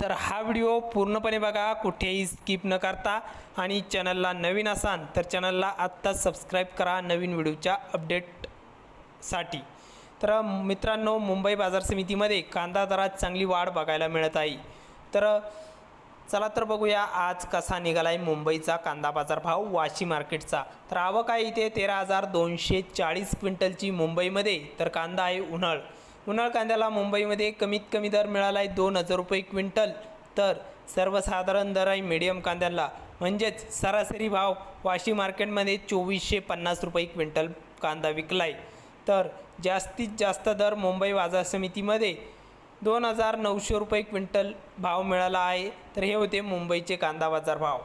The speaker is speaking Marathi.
तर हा व्हिडिओ पूर्णपणे बघा कुठेही स्किप न करता. आणि चॅनलला नवीन असाल तर चॅनलला आत्ताच सबस्क्राईब करा नवीन व्हिडिओच्या अपडेटसाठी तर मित्रांनो मुंबई बाजार समितीमध्ये कांदा दरात चांगली वाढ बघायला मिळत आहे. तर चला तर बघूया आज कसा निघाला आहे मुंबईचा कांदा बाजार भाव वाशी मार्केटचा. तर आवक आहे इथे तेरा हजार दोनशे चाळीस क्विंटलची मुंबईमध्ये तर कांदा आहे उन्हाळ. उन्हाळ कांद्याला मुंबईमध्ये कमीत कमी दर मिळाला आहे दोन हजार रुपये क्विंटल. तर सर्वसाधारण दर आहे मीडियम कांद्याला म्हणजेच सरासरी भाव वाशी मार्केटमध्ये चोवीसशे पन्नास रुपये क्विंटल कांदा विकला आहे तर जास्तीत जास्त दर मुंबई बाजार समितीमध्ये दोन हजार नऊशे रुपये क्विंटल भाव मिळाला आहे. तर हे होते मुंबईचे कांदा बाजार भाव.